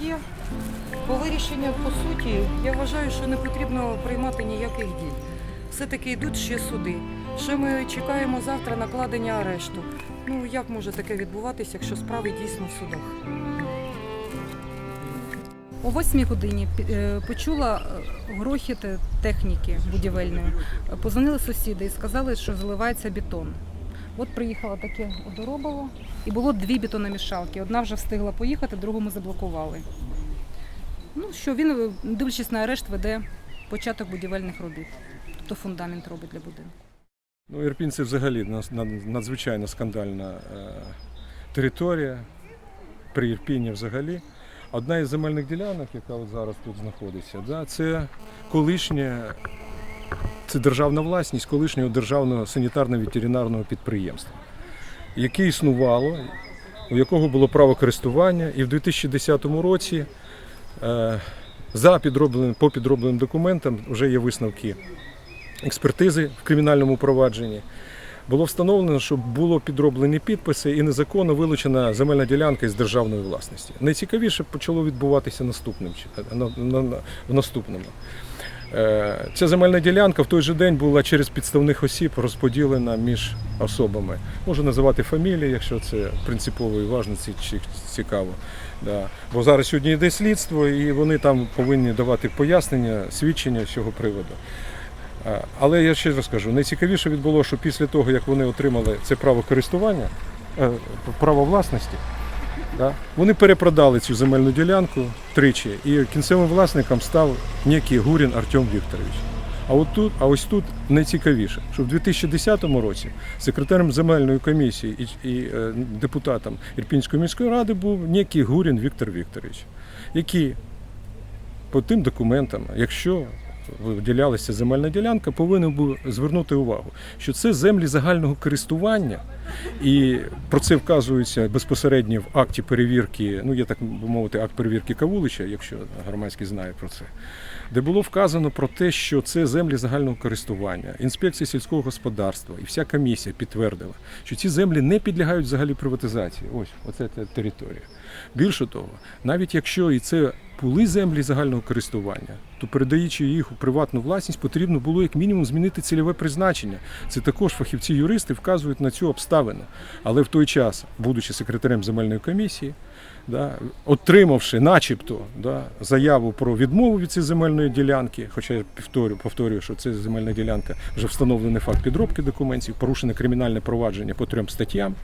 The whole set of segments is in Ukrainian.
є. По вирішенню, по суті, я вважаю, що не потрібно приймати ніяких дій. Все-таки йдуть ще суди. Ще ми чекаємо завтра накладення арешту. Ну як може таке відбуватися, якщо справи дійсно в судах? О 8 годині е, почула е, грохіт техніки будівельної. Позвонили сусіди і сказали, що заливається бетон. От приїхала таке одоробово, і було дві бетономішалки. Одна вже встигла поїхати, другу ми заблокували. Ну що він, дивлячись на арешт, веде початок будівельних робіт. Тобто фундамент робить для будинку. Ну, Ірпінь це взагалі надзвичайно скандальна е, територія. При Ірпіні взагалі. Одна із земельних ділянок, яка от зараз тут знаходиться, да, це колишнє, це державна власність колишнього державного санітарно-ветеринарного підприємства, яке існувало, у якого було право користування, і в 2010 році е, за підробленим, по підробленим документам вже є висновки експертизи в кримінальному провадженні. Було встановлено, що було підроблені підписи і незаконно вилучена земельна ділянка із державної власності. Найцікавіше почало відбуватися наступним на, на, на, в наступному. Е, Ця земельна ділянка в той же день була через підставних осіб розподілена між особами. Можу називати фамілії, якщо це принципово і важно чи цікаво. Да. Бо зараз сьогодні йде слідство, і вони там повинні давати пояснення, свідчення з цього приводу. Е, Але я ще раз скажу, найцікавіше відбулося, що після того, як вони отримали це право користування, е, право власності, да, вони перепродали цю земельну ділянку тричі, і кінцевим власником став некий Гурін Артем Вікторович. А от тут, а ось тут найцікавіше, що в 2010 році секретарем земельної комісії і, і е, депутатом Ірпінської міської ради був некий Гурін Віктор Вікторович, який по тим документам, якщо виділялася земельна ділянка, повинен був звернути увагу, що це землі загального користування, і про це вказується безпосередньо в акті перевірки. Ну, є так би мовити, акт перевірки Кавулича, якщо громадський знає про це, де було вказано про те, що це землі загального користування. Інспекція сільського господарства і вся комісія підтвердила, що ці землі не підлягають взагалі приватизації. Ось оце територія. Більше того, навіть якщо і це були землі загального користування, то передаючи їх у приватну власність, потрібно було як мінімум змінити цільове призначення. Це також фахівці-юристи вказують на цю обставину. Але в той час, будучи секретарем земельної комісії, да, отримавши, начебто, да, заяву про відмову від цієї земельної ділянки, хоча я повторю, повторюю, що це земельна ділянка вже встановлений факт підробки документів, порушене кримінальне провадження по трьом статтям.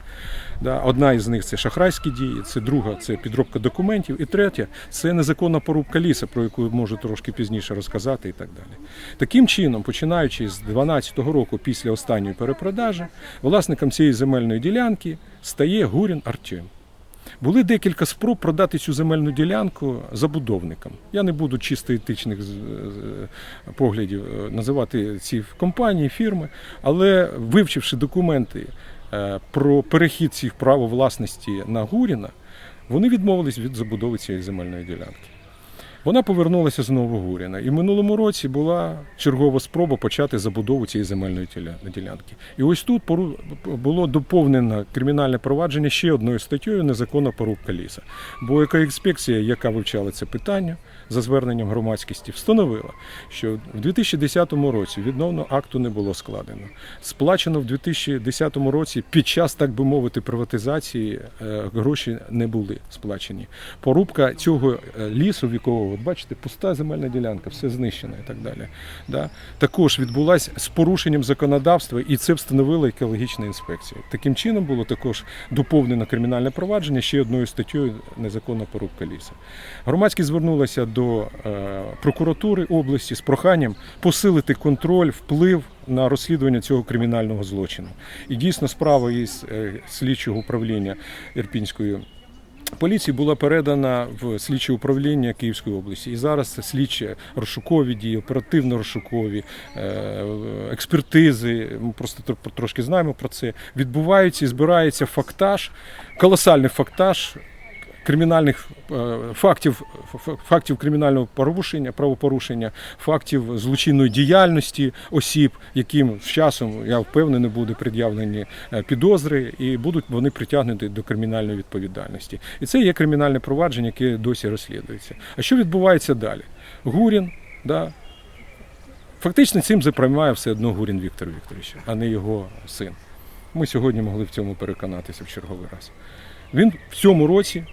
Да. Одна із них це шахрайські дії, це друга це підробка документів, і третя це незаконна порубка ліса, про яку можу трошки пізніше розказати і так далі. Таким чином, починаючи з 2012 року після останньої перепродажі, власником цієї земельної ділянки стає Гурін Артем. Були декілька спроб продати цю земельну ділянку забудовникам. Я не буду чисто етичних поглядів е, називати ці компанії, фірми, але вивчивши документи е, про перехід цих прав власності на Гуріна, вони відмовились від забудови цієї земельної ділянки. Вона повернулася знову Гуріна. І в минулому році була чергова спроба почати забудову цієї земельної ділянки. І ось тут було доповнено кримінальне провадження ще одною статтею незаконна порубка ліса. Бо екоінспекція, яка вивчала це питання за зверненням громадськості, встановила, що в 2010 році відновного акту не було складено. Сплачено в 2010 році під час, так би мовити, приватизації е, гроші не були сплачені. Порубка цього е, лісу вікового, от бачите, пуста земельна ділянка, все знищено і так далі. Да? Також відбулася з порушенням законодавства, і це встановила екологічна інспекція. Таким чином було також доповнено кримінальне провадження ще одною статтею незаконна порубка лісу. Громадськість звернулася до е, прокуратури області з проханням посилити контроль, вплив на розслідування цього кримінального злочину. І дійсно справа із е, слідчого управління Ірпінської поліції була передана в слідче управління Київської області. І зараз слідчі розшукові дії, оперативно-розшукові, е, експертизи. Ми просто тр- трошки знаємо про це. Відбуваються і збирається фактаж, колосальний фактаж кримінальних е, фактів, фактів кримінального порушення, правопорушення, фактів злочинної діяльності осіб, яким з часом, я впевнений, будуть пред'явлені е, підозри і будуть вони притягнуті до кримінальної відповідальності. І це є кримінальне провадження, яке досі розслідується. А що відбувається далі? Гурін, да, фактично цим заприймає все одно Гурін Віктор Вікторович, а не його син. Ми сьогодні могли в цьому переконатися в черговий раз. Він в цьому році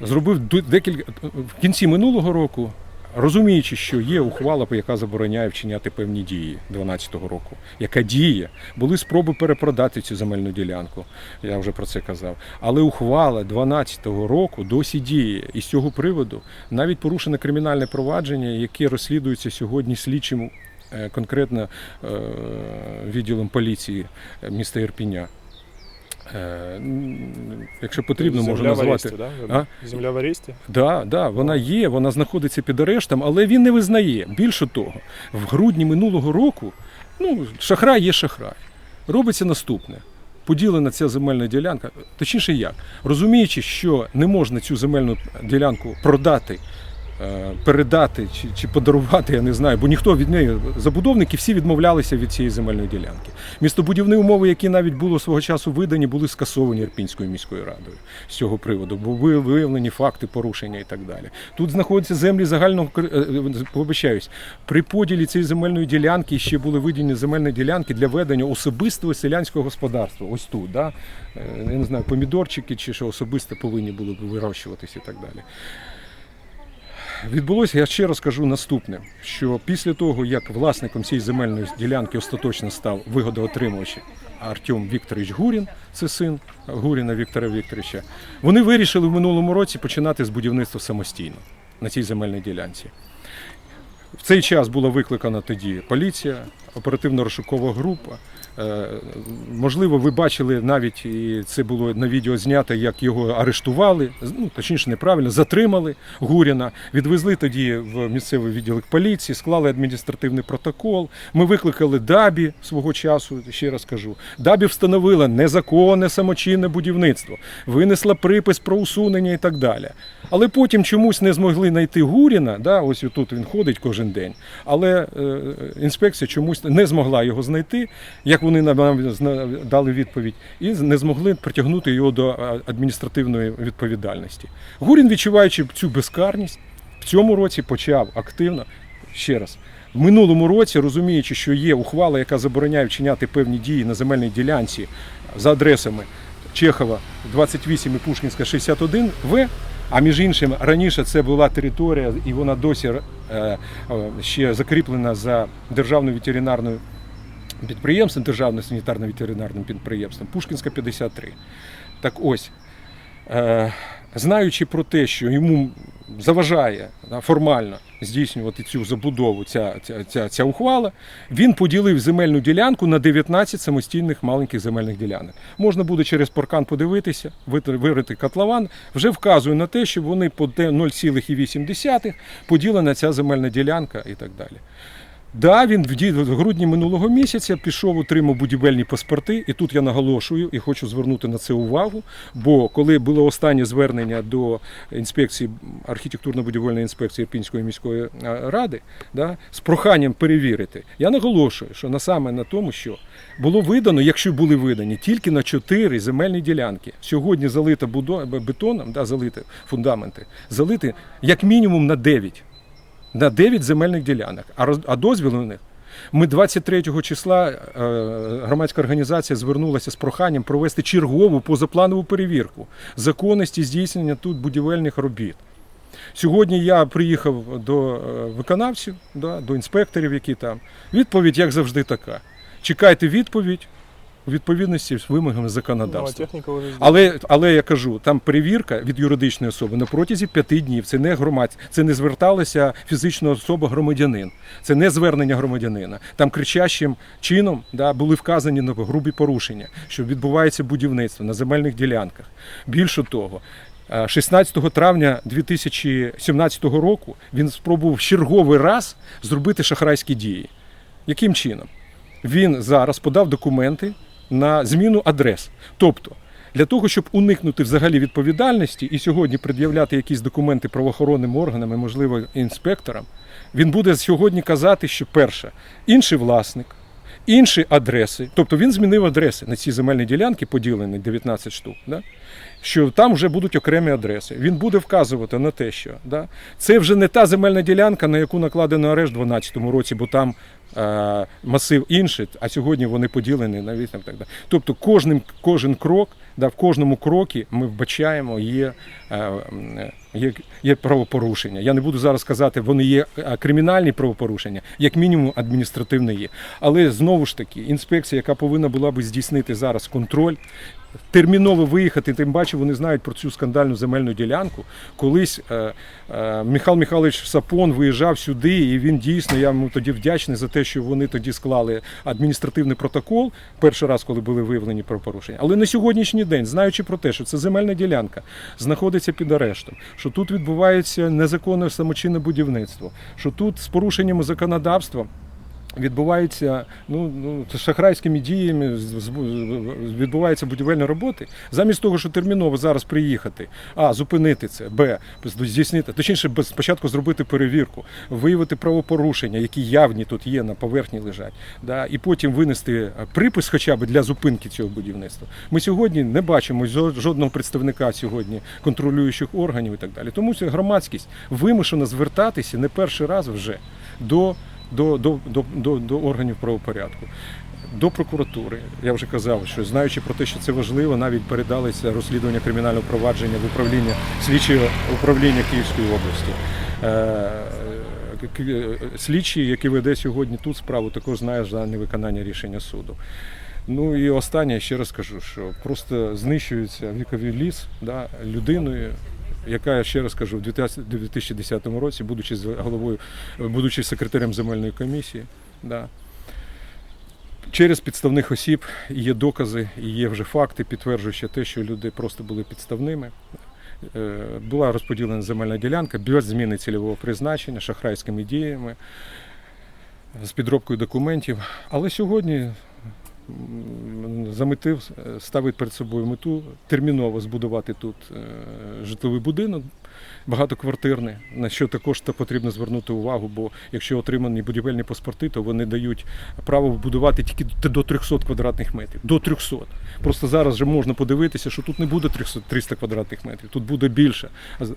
зробив декілька в кінці минулого року, розуміючи, що є ухвала, яка забороняє вчиняти певні дії 2012 року, яка діє, були спроби перепродати цю земельну ділянку. Я вже про це казав. Але ухвала 2012 року досі діє. І з цього приводу навіть порушене кримінальне провадження, яке розслідується сьогодні слідчим е, конкретно е, відділом поліції е, міста Ірпіня. Е, Якщо потрібно, можу Земля назвати. да? А? Земля в аресті? Да, да, вона є, вона знаходиться під арештом, але він не визнає. Більше того, в грудні минулого року, ну, шахрай є шахрай. Робиться наступне. Поділена ця земельна ділянка, точніше як, розуміючи, що не можна цю земельну ділянку продати, передати чи, чи подарувати, я не знаю, бо ніхто від неї, забудовники всі відмовлялися від цієї земельної ділянки. Містобудівні умови, які навіть було свого часу видані, були скасовані Ірпінською міською радою з цього приводу, бо були виявлені факти порушення і так далі. Тут знаходяться землі загального е, е, вибачаюсь, при поділі цієї земельної ділянки ще були виділені земельні ділянки для ведення особистого селянського господарства. Ось тут, да? Е, я не знаю, помідорчики чи що особисто повинні були вирощуватися і так далі. Відбулося, я ще раз кажу наступне: що після того, як власником цієї земельної ділянки остаточно став вигодоотримувач Артем Вікторович Гурін, це син Гуріна Віктора Вікторовича, вони вирішили в минулому році починати з будівництва самостійно на цій земельній ділянці. В цей час була викликана тоді поліція, оперативно-розшукова група. Е, Можливо, ви бачили навіть і це було на відео знято, як його арештували, ну точніше неправильно, затримали Гуріна, відвезли тоді в місцевий відділок поліції, склали адміністративний протокол. Ми викликали Дабі свого часу. Ще раз кажу, Дабі встановила незаконне самочинне будівництво, винесла припис про усунення і так далі. Але потім чомусь не змогли знайти Гуріна. Да, ось тут він ходить кожен день. Але е, інспекція чомусь не змогла його знайти, як вони нам- дали відповідь, і не змогли притягнути його до адміністративної відповідальності. Гурін, відчуваючи цю безкарність, в цьому році почав активно ще раз. В минулому році, розуміючи, що є ухвала, яка забороняє вчиняти певні дії на земельній ділянці за адресами Чехова 28 і Пушкінська 61 В. А між іншим, раніше це була територія, і вона досі е, е, ще закріплена за державною ветеринарною підприємством, державним санітарно-ветеринарним підприємством Пушкінська 53. Так ось, е, знаючи про те, що йому заважає формально здійснювати цю забудову, ця, ця, ця, ця ухвала, він поділив земельну ділянку на 19 самостійних маленьких земельних ділянок. Можна буде через паркан подивитися, вирити котлован, вже вказує на те, що вони по де- 0,8 поділена ця земельна ділянка і так далі. Да, він в грудні минулого місяця пішов, отримав будівельні паспорти, і тут я наголошую і хочу звернути на це увагу. Бо коли було останнє звернення до інспекції архітектурно-будівельної інспекції Ірпінської міської ради, да, з проханням перевірити, я наголошую, що саме на тому, що було видано, якщо були видані, тільки на 4 земельні ділянки. Сьогодні залито будо- бетоном, да, залити фундаменти, залити як мінімум на 9 на 9 земельних ділянок, а, роз, а дозвіл у них. Ми 23 числа е, громадська організація звернулася з проханням провести чергову позапланову перевірку законності здійснення тут будівельних робіт. Сьогодні я приїхав до е, виконавців, да, до інспекторів, які там. Відповідь, як завжди, така. Чекайте відповідь у відповідності з вимогами Ну, законодавства. вже Але, але я кажу, там перевірка від юридичної особи на протязі п'яти днів. Це не громад, це не зверталася фізична особа громадянин. Це не звернення громадянина. Там кричащим чином да, були вказані на грубі порушення, що відбувається будівництво на земельних ділянках. Більше того. е, 16 травня 2017 року він спробував черговий раз зробити шахрайські дії. Яким чином? Він зараз подав документи на зміну адрес. Тобто Для того, щоб уникнути взагалі відповідальності і сьогодні пред'являти якісь документи правоохоронним органам і, можливо, інспекторам, він буде сьогодні казати, що перше, інший власник, інші адреси, тобто він змінив адреси на ці земельні ділянки, поділені 19 штук. Да? Що там вже будуть окремі адреси. Він буде вказувати на те, що да, це вже не та земельна ділянка, на яку накладено арешт у 2012 році, бо там масив інший, а сьогодні вони поділені на вісім. Так далі. Тобто кожним, кожен крок, да, в кожному крокі ми вбачаємо, є, е, є, є правопорушення. Я не буду зараз казати, вони є е, кримінальні правопорушення, як мінімум адміністративне є. Але знову ж таки, інспекція, яка повинна була би здійснити зараз контроль, терміново виїхати, тим паче вони знають про цю скандальну земельну ділянку. Колись е, е, Михайло Михайлович Сапон виїжджав сюди, і він дійсно, я йому тоді вдячний за те, що вони тоді склали адміністративний протокол перший раз, коли були виявлені правопорушення. Але на сьогоднішній день, знаючи про те, що це земельна ділянка знаходиться під арештом, що тут відбувається незаконне самочинне будівництво, що тут з порушеннями законодавства відбуваються ну, ну, шахрайськими діями, відбуваються будівельні роботи, замість того, що терміново зараз приїхати, а зупинити це, б здійснити, точніше, спочатку зробити перевірку, виявити правопорушення, які явні тут є на поверхні лежать, да, і потім винести е, припис, хоча б для зупинки цього будівництва. Ми сьогодні не бачимо жодного представника сьогодні контролюючих органів і так далі. Тому громадськість вимушена звертатися не перший раз вже до до, до, до, до, до органів правопорядку. До прокуратури, я вже казав, що знаючи про те, що це важливо, навіть передалися розслідування кримінального провадження в управління слідчого управління Київської області. Е, Слідчий, який веде сьогодні тут справу, також знає за невиконання рішення суду. Ну і останнє ще раз кажу, що просто знищується віковий ліс да, людиною, яка я ще раз кажу, в 2010 році, будучи головою, будучи секретарем земельної комісії, да, через підставних осіб є докази, і є вже факти, підтверджуючи те, що люди просто були підставними. Е, Була розподілена земельна ділянка без зміни цільового призначення, шахрайськими діями, з підробкою документів. Але сьогодні заметив, е, ставить перед собою мету терміново збудувати тут е, житловий будинок багатоквартирний, на що також та потрібно звернути увагу, бо якщо отримані будівельні паспорти, то вони дають право вбудувати тільки до 300 квадратних метрів. До 300. Просто зараз вже можна подивитися, що тут не буде 300, 300 квадратних метрів, тут буде більше.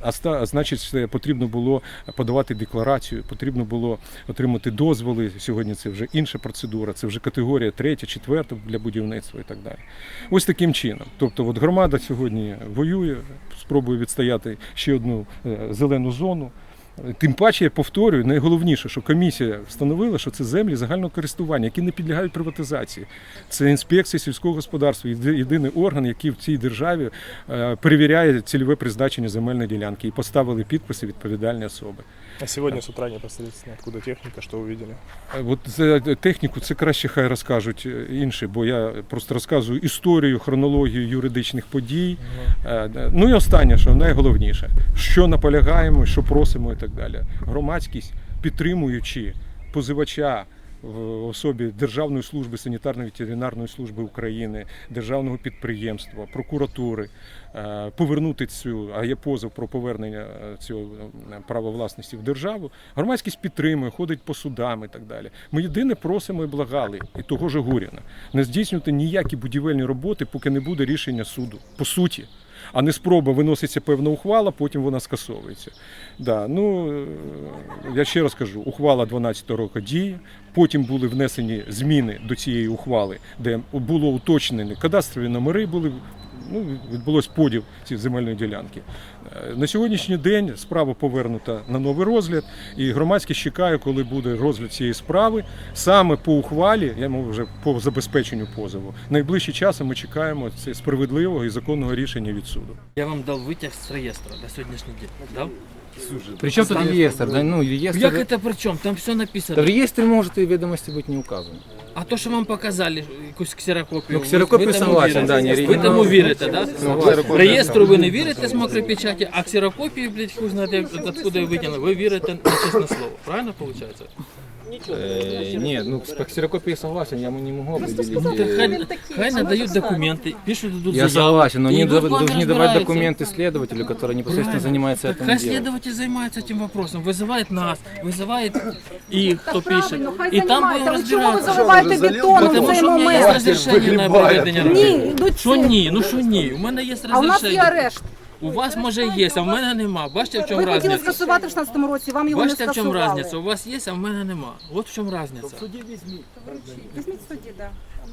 А, значить, потрібно було подавати декларацію, потрібно було отримати дозволи. Сьогодні це вже інша процедура, це вже категорія третя, четверта для будівництва і так далі. Ось таким чином. Тобто, от громада сьогодні воює, спробує відстояти ще одну е, зелену зону. Тим паче, я повторюю, найголовніше, що комісія встановила, що це землі загального користування, які не підлягають приватизації. Це інспекція сільського господарства, єдиний орган, який в цій державі е, перевіряє цільове призначення земельної ділянки і поставили підписи відповідальні особи. А сегодня с утра непосредственно откуда техника, что увидели? Е, От за техніку це краще хай розкажуть е, інші, бо я просто розказую історію, хронологію юридичних подій. Е, Ну і останнє, що найголовніше, що наполягаємо, що просимо і так далі. Громадськість, підтримуючи позивача в особі Державної служби санітарно-ветеринарної служби України, державного підприємства, прокуратури, е, повернути цю, а є позов про повернення е, цього е, права власності в державу. Громадськість підтримує, ходить по судам і так далі. Ми єдине просимо і благали, і того ж Гуріна, не здійснювати ніякі будівельні роботи, поки не буде рішення суду. По суті. А не спроба виноситься певна ухвала, потім вона скасовується. Да, ну, я ще раз кажу, ухвала 12 року діє, потім були внесені зміни до цієї ухвали, де було уточнені кадастрові номери, були, ну, відбулось поділ цієї земельної ділянки. Е, На сьогоднішній день справа повернута на новий розгляд, і громадськість чекає, коли буде розгляд цієї справи. Саме по ухвалі, я можу вже по забезпеченню позову. Найближчим часом ми чекаємо це справедливого і законного рішення від суду. Я вам дав витяг з реєстру на сьогоднішній день. Дав? Причем тут реестр? Да, ну, реестр... Як это при чому? Там все Да в написано. реестре может и ведомости быть не указаны. А то, що вам показали, якусь ксерокопію, Ну, ксерокопію ви тому согласен, да, не Ви оригінал. тому вірите, да? Ну, ксерокопію- Реєстру ви не вірите з мокрої печаті, а ксерокопию, блядь, хуй знає, откуда ви витягнули. Ви вірите на чесне слово. Правильно виходить? Э, нет, ну с- по ксерокопии согласен, я не могу определить. Ну, так э, хай, хай надають документи, пишуть дадуть Я заяву. согласен, но и они идут, дав- ладно, должны давать разбираются. документы следователю, который непосредственно Правильно. занимается Так этим хай делом. следователь займається цим вопросом, визиває нас, визиває і хто пише. Правильно, хай І там займається. будемо Ви чого ви розбиратися. заливаєте бетоном в Тому цей що в мене є момент? розрішення на проведення Ні, робіт. йдуть Що всі. ні? Ну що ні? У мене є А у нас є розрішення. арешт. У вас може є, а в мене нема. Бачите, в чому Ви хотіли різниця? скасувати в 16 році, вам його Бачите, не в чому скасували. різниця? У вас є, а в мене нема. От в чому різниця. Візьміть в суді, так.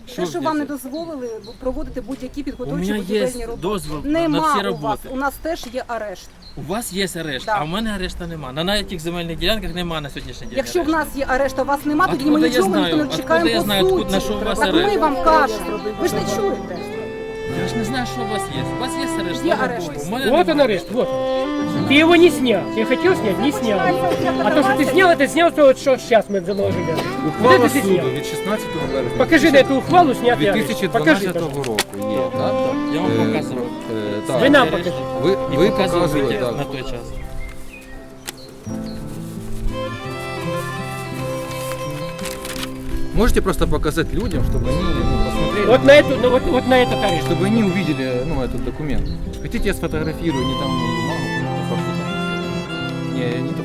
Що Те, що вам не дозволили проводити будь-які У підготовчі мене є будівельні роботи. дозвіл на Нема всі у вас. роботи. У нас теж є арешт. У вас є арешт, Да. а в мене арешта нема. На навіть тих земельних ділянках нема на сьогоднішній день. Якщо в арешту. нас є арешт, а у вас нема, тоді ми Откуда я нічого ніхто не чекаємо Откуда я по знаю, суті. откуда- на що у вас так ми арешт? вам кажемо. Ви ж не чуєте. Я ж не знаю, що у вас є. У вас є арешт? Є слава арешт. Богу. У мене Вот нема. он арест, вот. Ты его не снял. Ты хотел снять, не снял. А то, что ты снял, это снял то, вот что сейчас мы заложили. Вот Ухвала это ты суду снял. від 16 березня Покажи на эту ухвалу снятый арест. Покажи. 2012 пожалуйста. року є, так? Я вам Е, показував. е, так. Ви нам Арешт. покажіть. Ви, І ви показував показували, відео так. на той час. Можете просто показать людям, чтобы они ну, посмотрели, Вот на эту, вот, вот на этот арест. чтобы они увидели ну, этот документ. Хотите, я сфотографирую, не там бумагу, просто так. Не, не то